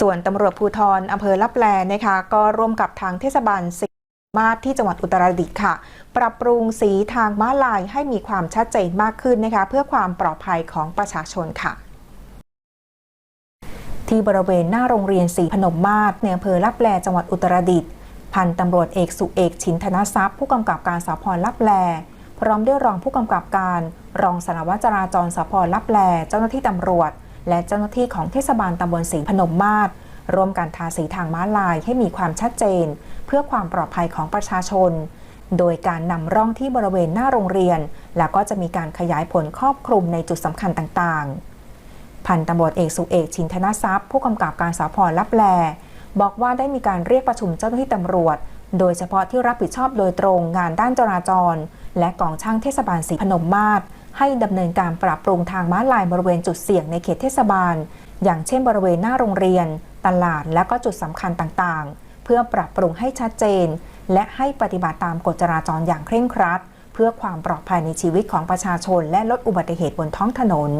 ส่วนตำรวจภูธรอำเภอลับแลนะคะ ก็ร่วมกับทางเทศบาลสีมาศที่จังหวัดอุตรดิตถ์ค่ะ ปรับปรุงสีทางม้าลายให้มีความชัดเจนมากขึ้นนะคะ เพื่อความปลอดภัยของประชาชนค่ะที่บริเวณหน้าโรงเรียนศรีพนมมาศในอำเภอลับแลจังหวัดอุตรดิตถ์พันตำรวจเอกสุเอกชินธนทรัพย์ ผู้กำกับการสพลับแล พร้อมด้วยรองผู้กำกับการ รองสารวัตรจราจรสพลับแล เจ้าหน้าที่ตำรวจ และเจ้าหน้าที่ของเทศบาลตำบลศรีพนมมาศร่วมกันทาสีทางม้าลายให้มีความชัดเจน เพื่อความปลอดภัยของประชาชน โดยการนำร่องที่บริเวณหน้าโรงเรียน แล้วก็จะมีการขยายผลครอบคลุมในจุดสำคัญต่างๆ พันตำรวจเอกสุเอกชินธนทรัพย์ ผู้กำกับการสพลับแล บอกว่าได้มีการเรียกประชุมเจ้าหน้าที่ตำรวจ โดยเฉพาะที่รับผิดชอบโดยตรงงานด้านจราจร และกองช่างเทศบาลศรีพนมมาศ ให้ดำเนินการปรับปรุงทางม้าลายบริเวณจุดเสี่ยงในเขตเทศบาล อย่างเช่นบริเวณหน้าโรงเรียน ตลาดและก็จุดสำคัญต่างๆ เพื่อปรับปรุงให้ชัดเจน และให้ปฏิบัติตามกฎจราจรอย่างเคร่งครัด เพื่อความปลอดภัยในชีวิตของประชาชน และลดอุบัติเหตุบนท้องถนน